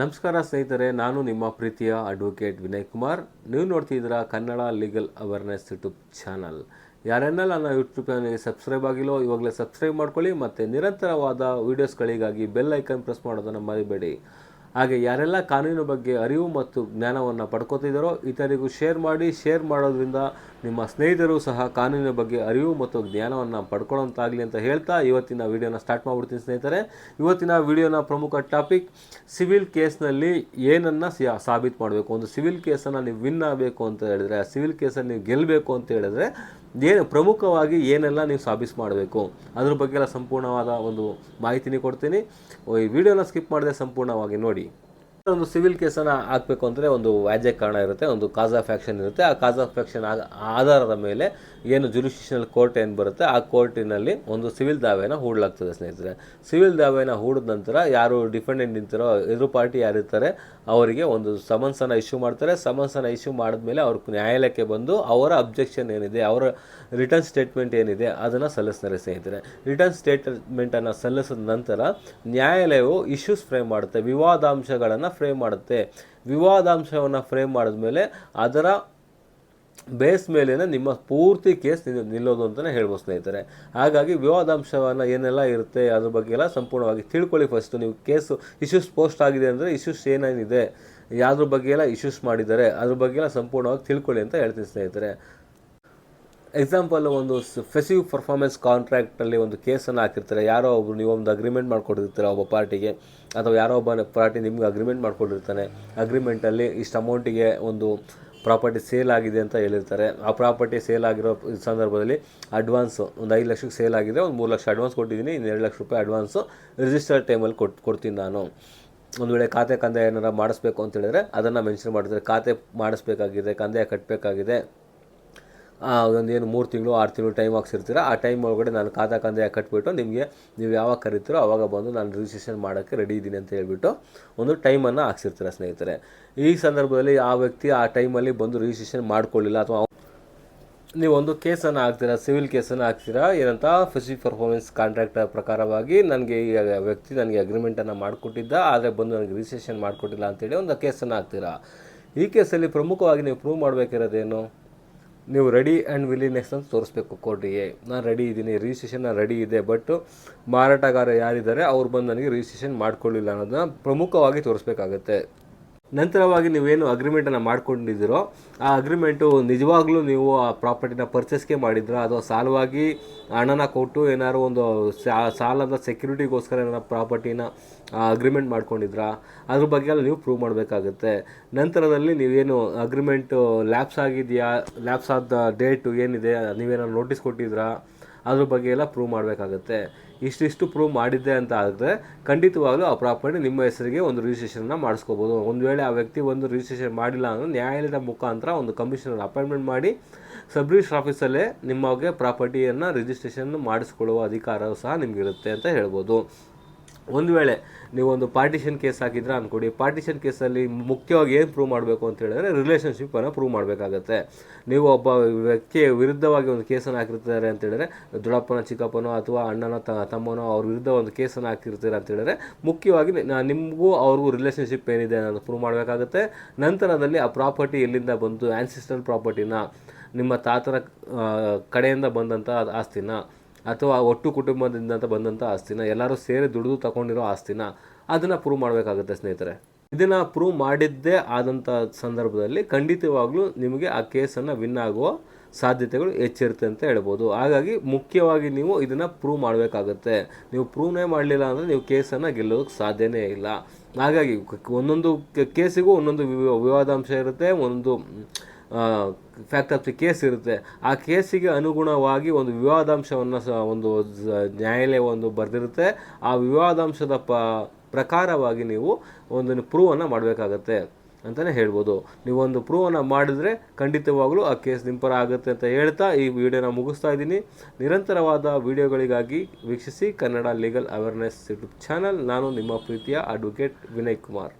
ನಮಸ್ಕಾರ ಸ್ನೇಹಿತರೆ, ನಾನು ನಿಮ್ಮ ಪ್ರೀತಿಯ ಅಡ್ವೊಕೇಟ್ ವಿನಯ್ ಕುಮಾರ್. ನೀವು ನೋಡ್ತಿದ್ದೀರಾ Kannada legal awareness YouTube channel ಯಾರೆನ್ನೆಲ್ಲ ನನ್ನ ಯೂಟ್ಯೂಬ್ ಚಾನಲ್ಗೆ ಸಬ್ಸ್ಕ್ರೈಬ್ ಆಗಿಲ್ಲೋ, ಇವಾಗಲೇ ಸಬ್ಸ್ಕ್ರೈಬ್ ಮಾಡ್ಕೊಳ್ಳಿ ಮತ್ತು ನಿರಂತರವಾದ ವೀಡಿಯೋಸ್ಗಳಿಗಾಗಿ ಬೆಲ್ ಐಕನ್ ಪ್ರೆಸ್ ಮಾಡೋದನ್ನು ಮರಿಬೇಡಿ. ಹಾಗೆ ಯಾರೆಲ್ಲ ಕಾನೂನಿನ ಬಗ್ಗೆ ಅರಿವು ಮತ್ತು ಜ್ಞಾನವನ್ನು ಪಡ್ಕೋತಿದ್ದಾರೋ ಇತರಿಗೂ ಶೇರ್ ಮಾಡಿ ಶೇರ್ ಮಾಡೋದ್ರಿಂದ ನಿಮ್ಮ ಸ್ನೇಹಿತರು ಸಹ ಕಾನೂನಿನ ಬಗ್ಗೆ ಅರಿವು ಮತ್ತು ಜ್ಞಾನವನ್ನು ಪಡ್ಕೊಳ್ಳೋಂತಾಗಲಿ ಅಂತ ಹೇಳ್ತಾ ಇವತ್ತಿನ ವಿಡಿಯೋನ ಸ್ಟಾರ್ಟ್ ಮಾಡ್ಬಿಡ್ತೀನಿ ಸ್ನೇಹಿತರೆ. ಇವತ್ತಿನ ವಿಡಿಯೋನ ಪ್ರಮುಖ ಟಾಪಿಕ್ ಸಿವಿಲ್ ಕೇಸ್ನಲ್ಲಿ ಏನನ್ನು ಸಾಬೀತು ಮಾಡಬೇಕು. ಒಂದು ಸಿವಿಲ್ ಕೇಸನ್ನು ನೀವು ವಿನ್ ಆಗಬೇಕು ಅಂತ ಹೇಳಿದ್ರೆ, ಆ ಸಿವಿಲ್ ಕೇಸನ್ನು ನೀವು ಗೆಲ್ಲಬೇಕು ಅಂತ ಹೇಳಿದ್ರೆ ಏನು ಪ್ರಮುಖವಾಗಿ ಏನೆಲ್ಲ ನೀವು ಸಾಬೀಸು ಮಾಡಬೇಕು? ಅದ್ರ ಬಗ್ಗೆ ಎಲ್ಲ ಸಂಪೂರ್ಣವಾದ ಒಂದು ಮಾಹಿತಿನೇ ಕೊಡ್ತೀನಿ. ಈ ವಿಡಿಯೋನ ಸ್ಕಿಪ್ ಮಾಡದೆ ಸಂಪೂರ್ಣವಾಗಿ ನೋಡಿ. free. ಒಂದು ಸಿವಿಲ್ ಕೇಸನ್ನು ಹಾಕಬೇಕು ಅಂದರೆ ಒಂದು ವ್ಯಾಜ್ಯ ಕಾರಣ ಇರುತ್ತೆ, ಒಂದು ಕಾಸ್ ಆಫ್ ಆ್ಯಕ್ಷನ್ ಇರುತ್ತೆ. ಆ ಕಾಸ್ ಆಫ್ ಆ್ಯಕ್ಷನ್ ಆಧಾರದ ಮೇಲೆ ಏನು ಜುಡಿಷಿಷನಲ್ ಕೋರ್ಟ್ ಏನು ಬರುತ್ತೆ, ಆ ಕೋರ್ಟಿನಲ್ಲಿ ಒಂದು ಸಿವಿಲ್ ದಾವೆನ ಹೂಡಲಾಗ್ತದೆ ಸ್ನೇಹಿತರೆ. ಸಿವಿಲ್ ದಾವೆನ ಹೂಡಿದ ನಂತರ ಯಾರು ಡಿಫೆಂಡೆಂಟ್ ನಿಂತಿರೋ, ಎದುರು ಪಾರ್ಟಿ ಯಾರಿರ್ತಾರೆ, ಅವರಿಗೆ ಒಂದು ಸಮನ್ಸನ್ನು ಇಶ್ಯೂ ಮಾಡ್ತಾರೆ. ಸಮನ್ಸನ್ನು ಇಶ್ಯೂ ಮಾಡಿದ್ಮೇಲೆ ಅವ್ರ ನ್ಯಾಯಾಲಯಕ್ಕೆ ಬಂದು ಅವರ ಅಬ್ಜೆಕ್ಷನ್ ಏನಿದೆ, ಅವರ ರಿಟರ್ನ್ ಸ್ಟೇಟ್ಮೆಂಟ್ ಏನಿದೆ, ಅದನ್ನು ಸಲ್ಲಿಸ್ತಾರೆ ಸ್ನೇಹಿತರೆ. ರಿಟರ್ನ್ ಸ್ಟೇಟ್ಮೆಂಟನ್ನು ಸಲ್ಲಿಸಿದ ನಂತರ ನ್ಯಾಯಾಲಯವು ಇಶ್ಯೂಸ್ ಫ್ರೇಮ್ ಮಾಡುತ್ತೆ, ವಿವಾದಾಂಶಗಳನ್ನು ಫ್ರೇಮ್ ಮಾಡುತ್ತೆ. ವಿವಾದಾಂಶವನ್ನು ಫ್ರೇಮ್ ಮಾಡಿದ್ಮೇಲೆ ಅದರ ಬೇಸ್ ಮೇಲೇ ನಿಮ್ಮ ಪೂರ್ತಿ ಕೇಸ್ ನಿಲ್- ನಿಲ್ಲೋದು ಅಂತಲೇ ಹೇಳ್ಬೋದು ಸ್ನೇಹಿತರೆ. ಹಾಗಾಗಿ ವಿವಾದಾಂಶವನ್ನು ಏನೆಲ್ಲ ಇರುತ್ತೆ, ಅದ್ರ ಬಗ್ಗೆ ಎಲ್ಲ ಸಂಪೂರ್ಣವಾಗಿ ತಿಳ್ಕೊಳ್ಳಿ ಫಸ್ಟು ನೀವು ಕೇಸು ಇಶ್ಯೂಸ್ ಪೋಸ್ಟ್ ಆಗಿದೆ ಅಂದರೆ ಇಶ್ಯೂಸ್ ಏನೇನಿದೆ, ಯಾವ್ದ್ರ ಬಗ್ಗೆ ಎಲ್ಲ ಇಶ್ಯೂಸ್ ಮಾಡಿದ್ದಾರೆ, ಅದ್ರ ಬಗ್ಗೆ ಎಲ್ಲ ಸಂಪೂರ್ಣವಾಗಿ ತಿಳ್ಕೊಳ್ಳಿ ಅಂತ ಹೇಳ್ತೀನಿ ಸ್ನೇಹಿತರೆ. ಎಕ್ಸಾಂಪಲ್ ಒಂದು ಫೆಸಿವ್ ಪರ್ಫಾರ್ಮೆನ್ಸ್ ಕಾಂಟ್ರಾಕ್ಟಲ್ಲಿ ಒಂದು ಕೇಸನ್ನು ಹಾಕಿರ್ತಾರೆ. ಯಾರೋ ಒಬ್ರು ನೀವು ಒಂದು ಅಗ್ರಿಮೆಂಟ್ ಮಾಡ್ಕೊಟ್ಟಿರ್ತೀರ ಒಬ್ಬ ಪಾರ್ಟಿಗೆ, ಅಥವಾ ಯಾರೋ ಒಬ್ಬ ಪಾರ್ಟಿ ನಿಮ್ಗೆ ಅಗ್ರಿಮೆಂಟ್ ಮಾಡ್ಕೊಂಡಿರ್ತಾನೆ ಅಗ್ರಿಮೆಂಟಲ್ಲಿ ಇಷ್ಟು ಅಮೌಂಟಿಗೆ ಒಂದು ಪ್ರಾಪರ್ಟಿ ಸೇಲ್ ಆಗಿದೆ ಅಂತ ಹೇಳಿರ್ತಾರೆ. ಆ ಪ್ರಾಪರ್ಟಿ ಸೇಲ್ ಆಗಿರೋ ಸಂದರ್ಭದಲ್ಲಿ ಅಡ್ವಾನ್ಸು ಒಂದು ಐದು ಲಕ್ಷಕ್ಕೆ ಸೇಲ್ ಆಗಿದೆ, ಒಂದು ಮೂರು ಲಕ್ಷ ಅಡ್ವಾನ್ಸ್ ಕೊಟ್ಟಿದ್ದೀನಿ ಇನ್ನೆರಡು ಲಕ್ಷ ರೂಪಾಯಿ ಅಡ್ವಾನ್ಸು ರಿಜಿಸ್ಟರ್ ಟೈಮಲ್ಲಿ ಕೊಟ್ಟು ಕೊಡ್ತೀನಿ ನಾನು. ಒಂದು ವೇಳೆ ಖಾತೆ ಕಂದಾಯ ಏನಾರ ಮಾಡಿಸ್ಬೇಕು ಅಂತ ಹೇಳಿದ್ರೆ ಅದನ್ನು ಮೆನ್ಷನ್ ಮಾಡಿದ್ರೆ ಖಾತೆ ಮಾಡಿಸ್ಬೇಕಾಗಿದೆ, ಕಂದಾಯ ಕಟ್ಟಬೇಕಾಗಿದೆ ಒಂದು ಏನು ಮೂರು ತಿಂಗಳು, ಆರು ತಿಂಗಳು ಟೈಮ್ ಹಾಕ್ಸಿರ್ತೀರ ಆ ಟೈಮ್ ಒಳಗಡೆ ನಾನು ಖಾತಾ ಕಂದಾಯ ಕಟ್ಬಿಟ್ಟು ನಿಮಗೆ ನೀವು ಯಾವಾಗ ಕರಿತೀರೋ ಆವಾಗ ಬಂದು ನಾನು ರಿಜಿಸ್ಟ್ರೇಷನ್ ಮಾಡೋಕ್ಕೆ ರೆಡಿ ಇದ್ದೀನಿ ಅಂತ ಹೇಳ್ಬಿಟ್ಟು ಒಂದು ಟೈಮನ್ನು ಹಾಕ್ಸಿರ್ತೀರ ಸ್ನೇಹಿತರೆ. ಈ ಸಂದರ್ಭದಲ್ಲಿ ಆ ವ್ಯಕ್ತಿ ಆ ಟೈಮಲ್ಲಿ ಬಂದು ರಿಜಿಸ್ಟ್ರೇಷನ್ ಮಾಡ್ಕೊಳ್ಳಿಲ್ಲ ಅಥವಾ ನೀವು ಒಂದು ಕೇಸನ್ನು ಹಾಕ್ತೀರಾ ಸಿವಿಲ್ ಕೇಸನ್ನು ಹಾಕ್ತೀರಾ, ಏನಂತ ಫಿಸಿಕ್ ಪರ್ಫಾರ್ಮೆನ್ಸ್ ಕಾಂಟ್ರಾಕ್ಟ್ ಪ್ರಕಾರವಾಗಿ ನನಗೆ ಈ ವ್ಯಕ್ತಿ ನನಗೆ ಅಗ್ರಿಮೆಂಟನ್ನು ಮಾಡಿಕೊಟ್ಟಿದ್ದ, ಆದರೆ ಬಂದು ನನಗೆ ರಿಜಿಸ್ಟ್ರೇಷನ್ ಮಾಡಿಕೊಟ್ಟಿಲ್ಲ ಅಂತೇಳಿ ಒಂದು ಕೇಸನ್ನು ಹಾಕ್ತೀರಾ. ಈ ಕೇಸಲ್ಲಿ ಪ್ರಮುಖವಾಗಿ ನೀವು ಪ್ರೂವ್ ಮಾಡಬೇಕಿರೋದೇನು ನೀವು ರೆಡಿ ಆ್ಯಂಡ್ ವಿಲಿನೆಸ್ ಅಂತ ತೋರಿಸ್ಬೇಕು ಕೋರ್ಟಿಗೆ ನಾನು ರೆಡಿ ಇದ್ದೀನಿ ರಿಜಿಸ್ಟ್ರೇಷನ್ ರೆಡಿ ಇದೆ ಬಟ್ ಮಾರಾಟಗಾರ ಯಾರಿದ್ದಾರೆ, ಅವ್ರು ಬಂದು ನನಗೆ ರಿಜಿಸ್ಟ್ರೇಷನ್ ಮಾಡ್ಕೊಳ್ಳಿಲ್ಲ ಅನ್ನೋದನ್ನ ಪ್ರಮುಖವಾಗಿ ತೋರಿಸ್ಬೇಕಾಗತ್ತೆ. ನಂತರವಾಗಿ ನೀವೇನು ಅಗ್ರಿಮೆಂಟನ್ನು ಮಾಡ್ಕೊಂಡಿದ್ದೀರೋ, ಆ ಅಗ್ರಿಮೆಂಟು ನಿಜವಾಗ್ಲೂ ನೀವು ಆ ಪ್ರಾಪರ್ಟಿನ ಪರ್ಚೇಸ್ಗೆ ಮಾಡಿದ್ರಾ, ಅಥವಾ ಸಾಲವಾಗಿ ಹಣನ ಕೊಟ್ಟು ಏನಾದ್ರು ಒಂದು ಸಾಲದ ಸೆಕ್ಯೂರಿಟಿಗೋಸ್ಕರ ಏನಾರ ಪ್ರಾಪರ್ಟಿನ ಅಗ್ರಿಮೆಂಟ್ ಮಾಡ್ಕೊಂಡಿದ್ರಾ, ಅದ್ರ ಬಗ್ಗೆ ಎಲ್ಲ ನೀವು ಪ್ರೂವ್ ಮಾಡಬೇಕಾಗುತ್ತೆ. ನಂತರದಲ್ಲಿ ನೀವೇನು ಅಗ್ರಿಮೆಂಟು ಲ್ಯಾಪ್ಸ್ ಆಗಿದೆಯಾ ಲ್ಯಾಪ್ಸ್ ಆದ ಡೇಟು ಏನಿದೆ ನೀವೇನಾದ್ರು ನೋಟಿಸ್ ಕೊಟ್ಟಿದ್ರಾ? ಅದ್ರ ಬಗ್ಗೆ ಎಲ್ಲ ಪ್ರೂವ್ ಮಾಡಬೇಕಾಗುತ್ತೆ. ಇಷ್ಟಿಷ್ಟು ಪ್ರೂವ್ ಮಾಡಿದ್ದೆ ಅಂತ ಆದರೆ ಖಂಡಿತವಾಗಲೂ ಆ ಪ್ರಾಪರ್ಟಿ ನಿಮ್ಮ ಹೆಸರಿಗೆ ಒಂದು ರಿಜಿಸ್ಟ್ರೇಷನ್ನ ಮಾಡಿಸ್ಕೋಬೋದು. ಒಂದು ವೇಳೆ ಆ ವ್ಯಕ್ತಿ ಒಂದು ರಿಜಿಸ್ಟ್ರೇಷನ್ ಮಾಡಿಲ್ಲ ಅಂದರೆ ನ್ಯಾಯಾಲಯದ ಮುಖಾಂತರ ಒಂದು ಕಮಿಷನರ್ ಅಪಾಯಿಂಟ್ಮೆಂಟ್ ಮಾಡಿ ಸಬ್ ರಿಜಿಸ್ಟ್ರ್ ಆಫೀಸಲ್ಲೇ ನಿಮಗೆ ಪ್ರಾಪರ್ಟಿಯನ್ನು ರಿಜಿಸ್ಟ್ರೇಷನ್ ಮಾಡಿಸ್ಕೊಳ್ಳುವ ಅಧಿಕಾರವೂ ಸಹ ನಿಮಗಿರುತ್ತೆ ಅಂತ ಹೇಳ್ಬೋದು. ಒಂದು ವೇಳೆ ನೀವು ಒಂದು ಪಾರ್ಟಿಷನ್ ಕೇಸ್ ಹಾಕಿದ್ರೆ ಅಂದ್ಕೊಡಿ ಪಾರ್ಟಿಷನ್ ಕೇಸಲ್ಲಿ ಮುಖ್ಯವಾಗಿ ಏನು ಪ್ರೂವ್ ಮಾಡಬೇಕು ಅಂತ ಹೇಳಿದ್ರೆ ರಿಲೇಷನ್ಶಿಪ್ಪನ್ನು ಪ್ರೂವ್ ಮಾಡಬೇಕಾಗತ್ತೆ. ನೀವು ಒಬ್ಬ ವ್ಯಕ್ತಿಯ ವಿರುದ್ಧವಾಗಿ ಒಂದು ಕೇಸನ್ನು ಹಾಕಿರ್ತಾರೆ ಅಂತ ಹೇಳಿದ್ರೆ, ದೊಡ್ಡಪ್ಪನ, ಚಿಕ್ಕಪ್ಪನೋ ಅಥವಾ ಅಣ್ಣನೋ ತಮ್ಮನೋ ಅವ್ರ ವಿರುದ್ಧ ಒಂದು ಕೇಸನ್ನು ಹಾಕಿರ್ತೀರ ಅಂತ ಹೇಳಿದ್ರೆ, ಮುಖ್ಯವಾಗಿ ನಿಮಗೂ ಅವ್ರಿಗೂ ರಿಲೇಷನ್ಶಿಪ್ ಏನಿದೆ ಅನ್ನೋದು ಪ್ರೂವ್ ಮಾಡಬೇಕಾಗುತ್ತೆ. ನಂತರದಲ್ಲಿ ಆ ಪ್ರಾಪರ್ಟಿ ಎಲ್ಲಿಂದ ಬಂತು ಆ್ಯನ್ಸಿಸ್ಟಲ್ ಪ್ರಾಪರ್ಟಿನ ನಿಮ್ಮ ತಾತನ ಕಡೆಯಿಂದ ಬಂದಂಥ ಆಸ್ತಿನ. ಅಥವಾ ಒಟ್ಟು ಕುಟುಂಬದಿಂದ ಬಂದಂಥ ಆಸ್ತಿನ, ಎಲ್ಲರೂ ಸೇರಿ ದುಡಿದು ತಗೊಂಡಿರೋ ಆಸ್ತಿನ ಅದನ್ನು ಪ್ರೂವ್ ಮಾಡಬೇಕಾಗುತ್ತೆ ಸ್ನೇಹಿತರೆ. ಇದನ್ನು ಪ್ರೂವ್ ಮಾಡಿದ್ದೇ ಆದಂಥ ಸಂದರ್ಭದಲ್ಲಿ ಖಂಡಿತವಾಗ್ಲೂ ನಿಮಗೆ ಆ ಕೇಸನ್ನು ವಿನ್ ಆಗುವ ಸಾಧ್ಯತೆಗಳು ಹೆಚ್ಚಿರುತ್ತೆ ಅಂತ ಹೇಳ್ಬೋದು. ಹಾಗಾಗಿ ಮುಖ್ಯವಾಗಿ ನೀವು ಇದನ್ನು ಪ್ರೂವ್ ಮಾಡಬೇಕಾಗುತ್ತೆ. ನೀವು ಪ್ರೂವ್ನೇ ಮಾಡಲಿಲ್ಲ ಅಂದರೆ ನೀವು ಕೇಸನ್ನು ಗೆಲ್ಲೋದಕ್ಕೆ ಸಾಧ್ಯನೇ ಇಲ್ಲ. ಹಾಗಾಗಿ ಒಂದೊಂದು ಕೇಸಿಗೂ ಒಂದೊಂದು ವಿವ- ವಿವಾದಾಂಶ ಇರುತ್ತೆ ಒಂದು ಫ್ಯಾಕ್ಟ್ ಆಫ್ ದಿ ಕೇಸ್ ಇರುತ್ತೆ. ಆ ಕೇಸಿಗೆ ಅನುಗುಣವಾಗಿ ಒಂದು ವಿವಾದಾಂಶವನ್ನು ಸಹ ಒಂದು ನ್ಯಾಯಾಲಯ ಒಂದು ಬರೆದಿರುತ್ತೆ. ಆ ವಿವಾದಾಂಶದ ಪ, ಪ್ರಕಾರವಾಗಿ ನೀವು ಒಂದನ್ನು ಪ್ರೂವನ್ನು ಮಾಡಬೇಕಾಗತ್ತೆ ಅಂತಲೇ ಹೇಳ್ಬೋದು. ನೀವೊಂದು ಪ್ರೂವನ್ನು ಮಾಡಿದರೆ ಖಂಡಿತವಾಗ್ಲೂ ಆ ಕೇಸ್ ನಿಂಪರ ಆಗುತ್ತೆ ಅಂತ ಹೇಳ್ತಾ ಈ ವಿಡಿಯೋನ ಮುಗಿಸ್ತಾ ಇದ್ದೀನಿ. ನಿರಂತರವಾದ ವಿಡಿಯೋಗಳಿಗಾಗಿ ವೀಕ್ಷಿಸಿ Kannada legal awareness YouTube channel. ನಾನು ನಿಮ್ಮ ಪ್ರೀತಿಯ ಅಡ್ವೊಕೇಟ್ ವಿನಯ್ ಕುಮಾರ್.